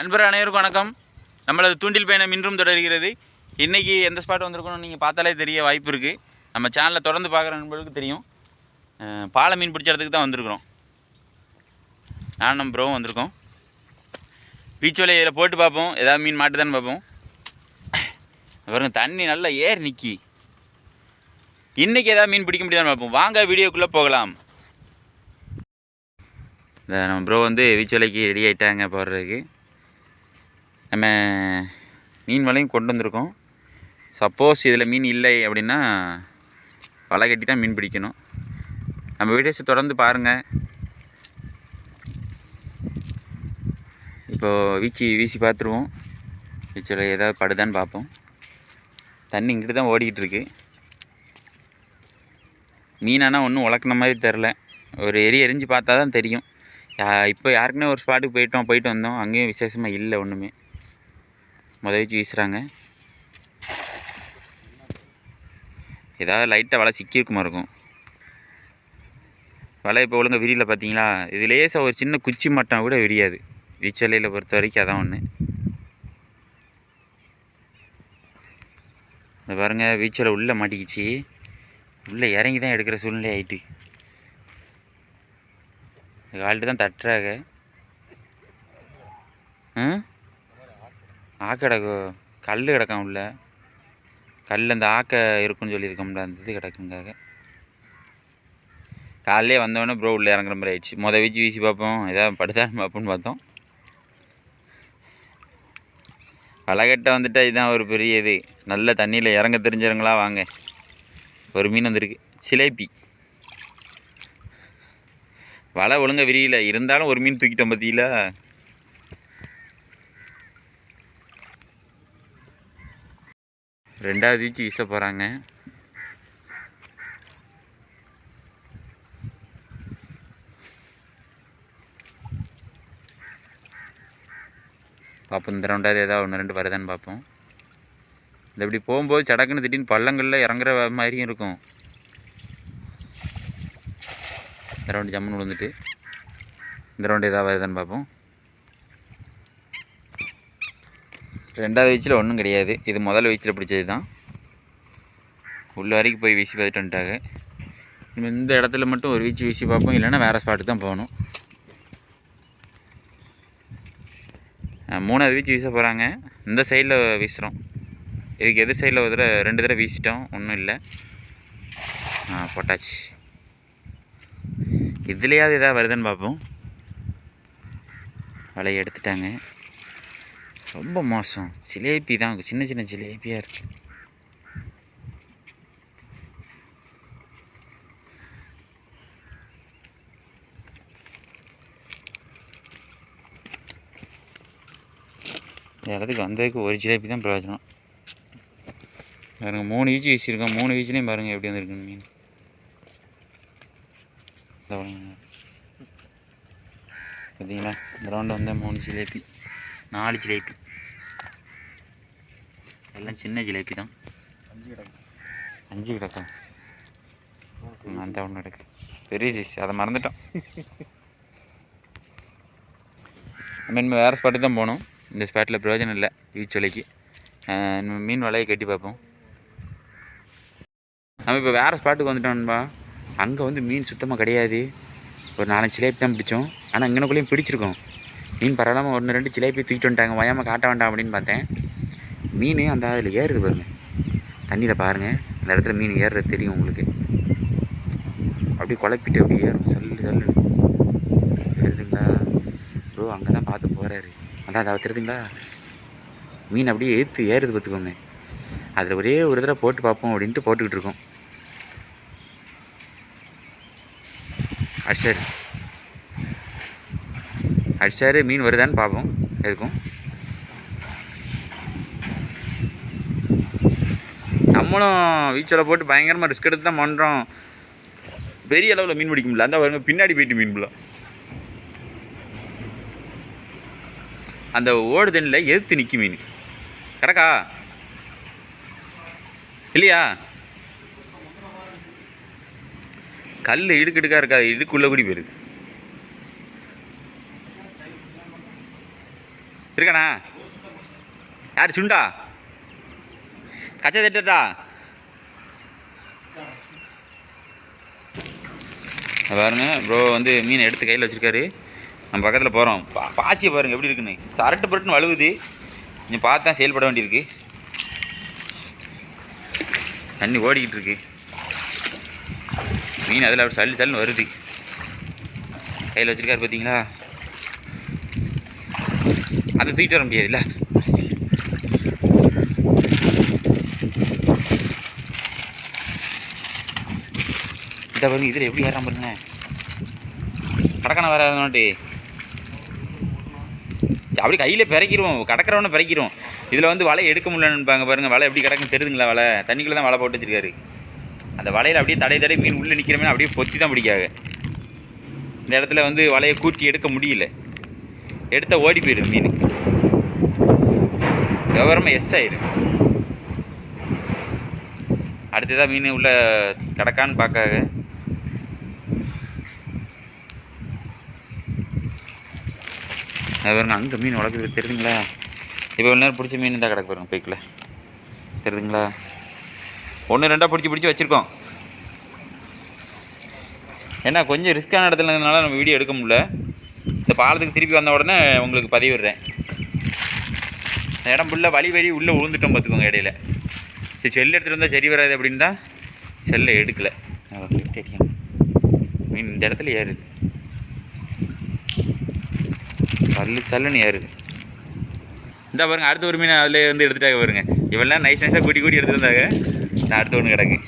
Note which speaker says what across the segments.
Speaker 1: நண்பர் அனைவருக்கும் வணக்கம். நம்மளது தூண்டில் பயணம் இன்றும் தொடர்கிறது. இன்றைக்கி எந்த ஸ்பாட் வந்திருக்கணும்னு நீங்கள் பார்த்தாலே தெரிய வாய்ப்பு இருக்குது நம்ம சேனலை தொடர்ந்து பார்க்குற நண்பர்களுக்கு தெரியும். பாலை மீன் பிடிச்ச இடத்துக்கு தான் வந்திருக்கிறோம். நானும் நம்ம ப்ரோவும் வந்திருக்கோம். பீச் வலையில் போட்டு பார்ப்போம். ஏதாவது மீன் மாட்டுதான்னு பார்ப்போம். பாருங்க தண்ணி நல்லா ஏறி நிற்கி இன்றைக்கி ஏதாவது மீன் பிடிக்க முடியாதுன்னு பார்ப்போம். வாங்க வீடியோக்குள்ளே போகலாம். இந்த நம்ம ப்ரோ வந்து வீச்சு வலைக்கு ரெடி ஆகிட்டாங்க போடுறதுக்கு நம்ம மீன் வலையும் கொண்டு வந்திருக்கோம். சப்போஸ் இதில் மீன் இல்லை அப்படின்னா வலை கட்டி தான் மீன் பிடிக்கணும். நம்ம வீடியோஸை தொடர்ந்து பாருங்கள் இப்போது வீச்சு வீசி பார்த்துருவோம். வீச்சில் ஏதாவது படுதான்னு பார்ப்போம். தண்ணி இங்கிட்டு தான் ஓடிக்கிட்டு இருக்கு. மீனானா ஒன்றும் உழக்கின மாதிரி தெரில. ஒரு எரி எரிஞ்சு பார்த்தா தான் தெரியும் இப்போ யாருக்குன்னே ஒரு ஸ்பாட்டுக்கு போயிட்டோம் போயிட்டு வந்தோம். அங்கேயும் விசேஷமாக இல்லை ஒன்றுமே முத வச்சு வீசுகிறாங்க ஏதாவது லைட்டாக வலை சிக்கியிருக்குமா இருக்கும். வலை இப்போ ஒழுங்கா விரியல பார்த்தீங்களா இது லேசாக ஒரு சின்ன குச்சி மட்டம் கூட விரியாது. வீச்சலையில் பொறுத்த வரைக்கும் அதான் ஒன்று இந்த பாருங்க வீச்சலை உள்ளே மாட்டிக்கிச்சு. உள்ளே இறங்கி தான் எடுக்கிற சூழ்நிலை ஆயிட்டு. கால்ட்டு தான் தட்டுறாங்க. ஆ? ஆக்க கிடக்கு கல் கிடக்கும் உள்ள கல் அந்த ஆக்க இருக்குன்னு சொல்லியிருக்கோம்ல அந்த இது கிடக்குங்காக காலையிலே வந்தவொடனே ப்ரோ உள்ளே இறங்குற மாதிரி ஆயிடுச்சு. மொதல் வீச்சு வீசி பார்ப்போம். ஏதாவது படுத்தாலும் பார்ப்போம்னு பார்த்தோம். வலைகட்டை வந்துட்டா இதுதான் ஒரு பெரிய இது. நல்ல தண்ணியில் இறங்க தெரிஞ்சவங்களா வாங்க. ஒரு மீன் வந்திருக்கு. சிலேபி. வலை ஒழுங்காக விரியல. இருந்தாலும் ஒரு மீன் தூக்கிட்டோம் பார்த்தீங்களா? ரெண்டாவது வீச்சு வீச போகிறாங்க பார்ப்போம் இந்த ரெண்டாவது ஏதாவது ஒன்று ரெண்டு வருதான்னு பார்ப்போம் இந்த இப்படி போகும்போது சடக்குன்னு திடீர்னு பள்ளங்களில் இறங்குற மாதிரியும் இருக்கும். இந்த ரவுண்டு ஜம்முன்னு விழுந்துட்டு. இந்த ரவுண்டு ஏதாவது வருதான்னு பார்ப்போம் ரெண்டாவது வீச்சில் ஒன்றும் கிடையாது. இது முதல் வீச்சில் பிடிச்சது தான். உள்ள வரைக்கும் போய் வீசி பார்த்துட்டு வந்துட்டாங்க. இந்த இடத்துல மட்டும் ஒரு வீச்சு வீசி பார்ப்போம். இல்லைன்னா வேறு ஸ்பாட்டுக்கு தான் போகணும். மூணாவது வீச்சு வீச போகிறாங்க இந்த சைடில் வீசுகிறோம் இதுக்கு எதிர் சைடில் ஒரு தடவை ரெண்டு தடவை வீசிட்டோம். ஒன்றும் இல்லை. ஆ போட்டாச்சு. இதுலேயாவது எதாவது வருதுன்னு பார்ப்போம். வலையை எடுத்துட்டாங்க. ரொம்ப மோசம். ஜிலேபி தான் சின்ன சின்ன ஜிலேபியாக இருக்கு. இந்த இடத்துக்கு வந்ததுக்கு ஒரு ஜிலேபி தான் பிரயோஜனம். பாருங்க மூணு வீச்சு வீசியிருக்கோம் மூணு வீச்சுலேயும் பாருங்கள் எப்படி வந்திருக்கு மீன். பார்த்தீங்களா இந்த வந்து மூணு ஜிலேபி. நாலு ஜிலேபி. எல்லாம் சின்ன ஜிலேபி தான். அஞ்சு கிடக்கா? அந்த ஒன்று கிடக்கு பெரிய சைஸ் அதை மறந்துட்டோம். நம்ம இனிமேல் வேறு ஸ்பாட்டுக்கு தான் போகணும். இந்த ஸ்பாட்டில் பிரயோஜனம் இல்லை பீச் வலைக்கு நம்ம மீன் வலையை கட்டி பார்ப்போம். நம்ம இப்போ வேறு ஸ்பாட்டுக்கு வந்துட்டோம்பா அங்கே வந்து மீன் சுத்தமாக கிடையாது. ஒரு நாலஞ்சு ஜிலேபி தான் பிடிச்சோம். ஆனால் இங்கனக்குள்ளேயும் பிடிச்சிருக்கோம். மீன் பரவாயில்லாமல் ஒன்று ரெண்டு ஜிலேபி தூக்கிட்டு வந்துட்டாங்க. வயாமல் காட்ட வேண்டாம் அப்படின்னு பார்த்தேன். மீன் அந்த அதில் ஏறுது பாருங்க. தண்ணியில் பாருங்கள் அந்த இடத்துல மீன் ஏறுறது தெரியும் உங்களுக்கு. அப்படியே குழப்பிட்டு அப்படியே ஏறும். சொல்லு சொல்லு. தெரியுதுங்களா? ப்ரோ அங்கே தான் பார்த்து போகிறாரு அதான் அதை தெரியுதுங்களா? மீன் அப்படியே ஏற்று ஏறுது பார்த்துக்கோங்க. அதில் ஒரே ஒரு தடவை போட்டு பார்ப்போம் அப்படின்ட்டு போட்டுக்கிட்டு இருக்கோம். சரி. அடிச்சாரு மீன் வருதான்னு பார்ப்போம் எதுக்கும்? நம்மளும் வீச்சோல போட்டு பயங்கரமாக ரிஸ்க் எடுத்து தான் பண்ணுறோம் பெரிய அளவில் மீன் பிடிக்க முடியல. அந்த வருங்க பின்னாடி போயிட்டு மீன் பிள்ள. அந்த ஓடு தண்ணியில் எதிர்த்து நிற்கும் மீன். கிடக்கா இல்லையா? கல் இடுக்கிடுக்கா இருக்கா? இடுக்குள்ளே கூடி போயிருக்கு. இருக்காண்ணா யார் சுண்டா? கச்சை தட்டுட்டா பாருங்க ப்ரோ வந்து மீனை எடுத்து கையில் வச்சிருக்காரு. நம்ம பக்கத்தில் போகிறோம் பா பாசியை பாருங்க எப்படி இருக்குன்னு. சரட்டு பரட்டுன்னு வழுவுது. கொஞ்சம் பார்த்தா செயல்பட வேண்டியிருக்கு. தண்ணி ஓடிக்கிட்டு இருக்கு. மீன் அதில் அப்படி சல்லு சல்லுன்னு வருது. கையில் வச்சிருக்காரு பார்த்தீங்களா அதை தூக்கிட்டு வர முடியாதுல்ல? இந்த பாருங்க இதில் எப்படி ஏறாம பாருங்க. கடக்கான வேற நோட்டி அப்படி கையில் பிறக்கிடுவோம் கடக்கிறவனை பிறக்கிடுவோம் இதில் வந்து வலை எடுக்க முடியலன்னுப்பாங்க பாருங்க. வலை எப்படி கிடக்குன்னு தெரியுதுங்களா வலை? தண்ணிக்குள்ளே தான் வலை போட்டு வச்சிருக்காரு. அந்த வலையில் அப்படியே தடை தடை மீன் உள்ளே நிற்கிறமே அப்படியே பொத்தி தான் பிடிக்காங்க இந்த இடத்துல வந்து வலையை கூட்டி எடுக்க முடியல. எடுத்தால் ஓடி போயிடுது மீன். விவரமாக எஸ் ஆயிரும் அடுத்ததாக மீன் உள்ள கிடக்கான்னு பார்க்காக அது பாருங்க அங்கே மீன் வளர்க்குறது தெரியுதுங்களா? இப்போ ஒரு நேரம் பிடிச்ச மீன் தான் கிடக்கு பாருங்க பைக்கில். தெரியுதுங்களா? ஒன்று ரெண்டாக பிடிச்சி பிடிச்சி வச்சுருக்கோம். ஏன்னா கொஞ்சம் ரிஸ்க்கான இடத்துல இருந்ததுனால நம்ம வீடியோ எடுக்க முடியல. இந்த பாலத்துக்கு திருப்பி வந்த உடனே உங்களுக்கு பதிவிடுறேன் இந்த இடம் ஃபுல்லாக வழி வழி உள்ளே விழுந்துட்டோம் பார்த்துக்கோங்க இடையில. சரி செல்லு எடுத்துகிட்டு வந்தால் சரி வராது அப்படின்னு தான் செல்லை எடுக்கலை. அடிக்கும் மீன் இந்த இடத்துல ஏறுது. சல்லு சல்லுன்னு ஏறுது. இந்த பாருங்க அடுத்த ஒரு மீன் அதில் வந்து எடுத்துட்டாங்க பாருங்க. இவெல்லாம் நைஸ் நைஸாக கூட்டி கூட்டி எடுத்துருந்தாங்க நான் அடுத்த ஒன்று கிடக்கு.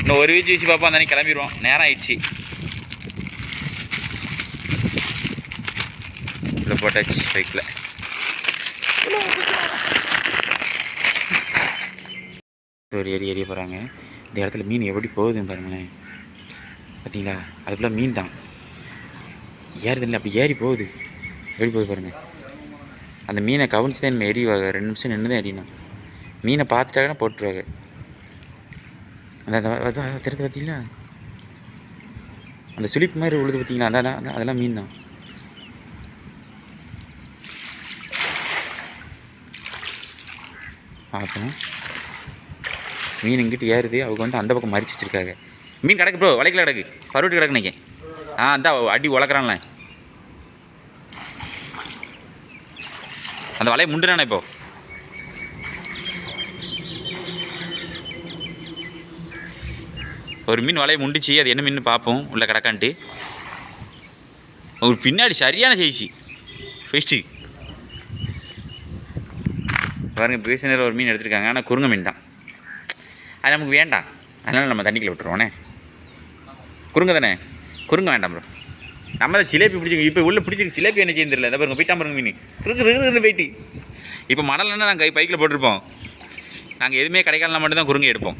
Speaker 1: இன்னும் ஒரு வீச்சு வீச்சு பார்ப்போம் அந்த கிளம்பிடுவோம். நேரம் ஆயிடுச்சு. உள்ள போட்டாச்சு பைக்கில் ஒரு ஏறி ஏறிய போகிறாங்க இந்த இடத்துல மீன் எப்படி போகுதுன்னு பாருங்களேன். பார்த்தீங்களா அதுக்குள்ள மீன் தான் ஏறுது இல்லை அப்படி ஏறி போகுது. எப்படி போகுது பாருங்கள் அந்த மீனை கவனிச்சு தான் நம்ம எரிவாங்க ரெண்டு நிமிஷம் நின்று தான் எரியணும் மீனை பார்த்துட்டாங்கன்னா போட்டுருவாங்க. அந்த அந்த அதான் பார்த்தீங்களா அந்த சுழிப்பு மாதிரி உழுது பார்த்தீங்களா அதான் அதெல்லாம் மீன் தான் பார்ப்போம் மீன் இங்கிட்டு ஏறுது. அவங்க வந்து அந்த பக்கம் மறிச்சு வச்சிருக்காங்க. மீன் கிடக்கு ப்ரோ வலைக்கில் கிடக்கு. பருவட்டு கிடக்கு நினைக்கேன் ஆ அந்த அடி உழக்கிறான்ல அந்த வலையை முண்டுறானே இப்போ. ஒரு மீன் வலையை முண்டிச்சு. அது என்ன மீன் பார்ப்போம். உள்ளே கிடக்கான்ட்டு. ஒரு பின்னாடி சரியான செய்சி ஃபிஷ்டு பாருங்கள் பேசினர் ஒரு மீன் எடுத்துருக்காங்க. ஆனால் குறுங்க மீன் தான். அது நமக்கு வேண்டாம் அதனால் நம்ம தண்ணிக்குள்ள விட்டுருவோண்ணே குறுங்க தானே? குறுங்க வேண்டாம் ப்ரோ நம்ம தான் சிலேபி பிடிச்சிங்க இப்போ உள்ளே பிடிச்சிருக்கு சிலேபி என்ன செய்ய தெரியல. இந்த பாருங்க போயிட்டா பாருங்க மீன். இருக்கு இருக்கு போயிட்டு. இப்போ மணல்னா நாங்கள் கை பைக்கில் போட்டிருப்போம்? நாங்கள் எதுவுமே கிடைக்கலனா மட்டும்தான் குறுங்க எடுப்போம்.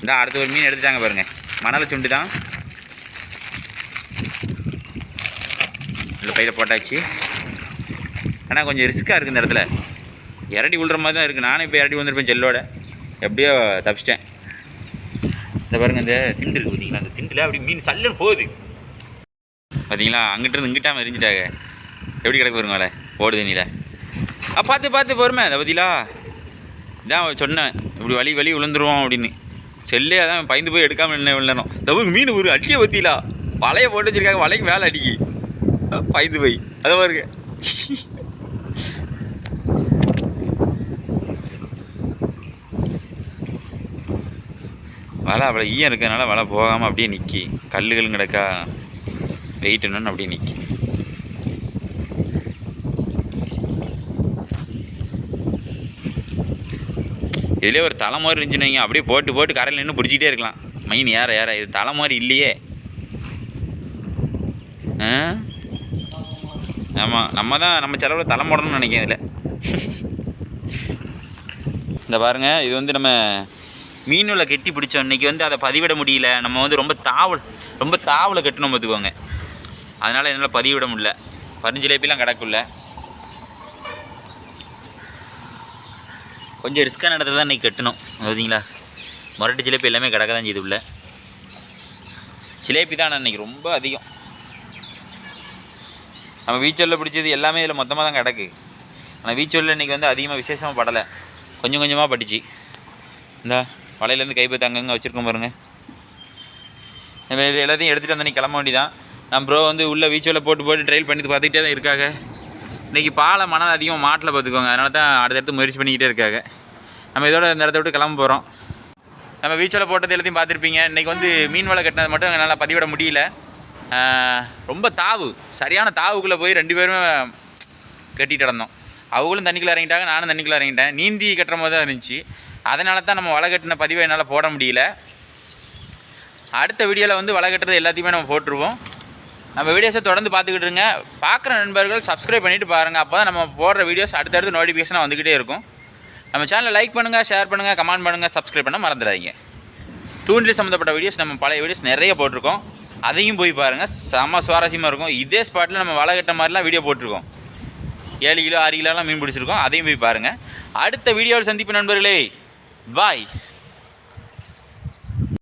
Speaker 1: இந்த அடுத்த ஒரு மீன் எடுத்துட்டாங்க பாருங்க. மணலை சுண்டு தான். இல்லை பையில் போட்டாச்சு. ஆனால் கொஞ்சம் ரிஸ்க்காக இருக்குது இந்த இடத்துல. இரடி விழுற மாதிரி தான் இருக்குது. நானும் இப்போ இரடி வந்துருப்பேன் செல்லோட. எப்படியோ தப்பிச்சிட்டேன். இந்த பாருங்க இந்த திண்டு இருக்குது பார்த்தீங்களா? அந்த திண்டில் அப்படி மீன் சல்லுன்னு போகுது. பார்த்தீங்களா? அங்கிட்ட இங்கிட்டாமல் இங்கிட்டாம எரிஞ்சிட்டாங்க. எப்படி கிடக்கு வருங்களே ஓடு தண்ணியில் ஆ பார்த்து பார்த்து பொறுமை. அதை பார்த்தீங்களா இதான் சொன்னேன். இப்படி வலி வலி விழுந்துருவோம் அப்படின்னு. செல்லே அதான் பயந்து போய் எடுக்காமல் என்ன விழுந்தோம் இந்த மீன் ஒரு அடியை பற்றிலா வலையை போட்டு வச்சிருக்காங்க. வலைக்கு மேலே அடிக்கி. பயந்து போய். அதை பாருங்க. வலை அவ்வளோ ஈயம் இருக்கிறதுனால வலை போகாமல் அப்படியே நிற்கி கல்லுகளும் கிடக்கா. வெயிட் என்னன்னு அப்படியே நிற்கி இதுலேயே ஒரு தலை மாதிரி இருந்துச்சுன்னு அப்படியே போட்டு போட்டு கரையில் நின்று பிடிச்சிக்கிட்டே இருக்கலாம். மைன் ஏற ஏற இது தலை மாதிரி இல்லையே ஆமாம் நம்ம தான் நம்ம செலவில் தலை போடணும்னு நினைக்கிறேன் இதில். இந்த பாருங்க இது வந்து நம்ம மீனில் கெட்டி பிடிச்சோம். இன்றைக்கி வந்து அதை பதிவிட முடியல. நம்ம வந்து ரொம்ப தாவல் ரொம்ப தாவலை கட்டணும் பார்த்துக்கோங்க. அதனால் என்னால் பதிவிட முடியல. பரிஞ்சிலேப்பிலாம் கிடக்குள்ள கொஞ்சம் ரிஸ்க்கான இடத்துல தான் இன்றைக்கி கட்டணும். பார்த்தீங்களா? மரட்டு ஜிலேபி எல்லாமே கிடக்க தான் செய்து உள்ள. ஜிலேபி தான் ஆனால் இன்றைக்கி ரொம்ப அதிகம். நம்ம வீச்சொல்ல பிடிச்சது எல்லாமே இதில் மொத்தமாக தான் கிடக்கு. ஆனால் வீச்சொல்ல இன்றைக்கி வந்து அதிகமாக விசேஷமாக படலை. கொஞ்சம் கொஞ்சமாக பட்டுச்சு. இந்த. வலையிலேருந்து கைப்பற்றி அங்கங்கே வச்சுருக்கோம் பாருங்கள் நம்ம இது எல்லாத்தையும் எடுத்துகிட்டு வந்து கிளம்ப வேண்டியதான் நம்ம ப்ரோ வந்து உள்ளே வீச்சோவில் போட்டு போட்டு ட்ரைல் பண்ணி பார்த்துக்கிட்டே தான் இருக்காங்க. இன்றைக்கி பாலை மணல் அதிகமாக மாட்டில் பார்த்துக்கோங்க. அதனால தான் அடுத்தடுத்து முயற்சி பண்ணிக்கிட்டே இருக்காங்க. நம்ம இதோட இந்த இடத்த விட்டு கிளம்ப போகிறோம் நம்ம வீச்சோவில் போட்டது எல்லாத்தையும் பார்த்துருப்பீங்க. இன்றைக்கி வந்து மீன் வலை கட்டினது மட்டும் என்னால் பதிவிட முடியல. ரொம்ப தாவு. சரியான தாவுக்குள்ளே போய் ரெண்டு பேரும் கட்டிட்டு இருந்தோம் அவங்களும் தண்ணிக்குள்ளே இறங்கிட்டாங்க நானும் தண்ணிக்குள்ளே இறங்கிட்டேன். நீந்தி கட்டுற மாதிரி தான் இருந்துச்சு. அதனால தான் நம்ம வலை கட்டின பதிவை என்னால் போட முடியல. அடுத்த வீடியோவில் வந்து வலை கட்டுறது எல்லாத்தையுமே நம்ம போட்டுருவோம். நம்ம வீடியோஸை தொடர்ந்து பார்த்துக்கிட்டு இருங்க. பார்க்குற நண்பர்கள் சப்ஸ்கிரைப் பண்ணிவிட்டு பாருங்கள் அப்போ தான் நம்ம போடுற வீடியோஸ் அடுத்தடுத்து நோட்டிஃபிகேஷனாக வந்துக்கிட்டே இருக்கும். நம்ம சேனலை லைக் பண்ணுங்கள் ஷேர் பண்ணுங்கள் கமெண்ட் பண்ணுங்கள் சப்ஸ்கிரைப் பண்ண மறந்துடாதீங்க. தூண்டில் சம்மந்தப்பட்ட வீடியோஸ் நம்ம பழைய வீடியோஸ் நிறைய போட்டிருக்கோம். அதையும் போய் பாருங்கள் செம சுவாரஸ்யமாக இருக்கும். இதே ஸ்பாட்டில் நம்ம வலை கட்ட மாதிரிலாம் வீடியோ போட்டிருக்கோம். ஏழு கிலோ ஆறு கிலோலாம் மீன் பிடிச்சிருக்கோம். அதையும் போய் பாருங்கள் அடுத்த வீடியோவில் சந்திப்பு நண்பர்களே. பாய்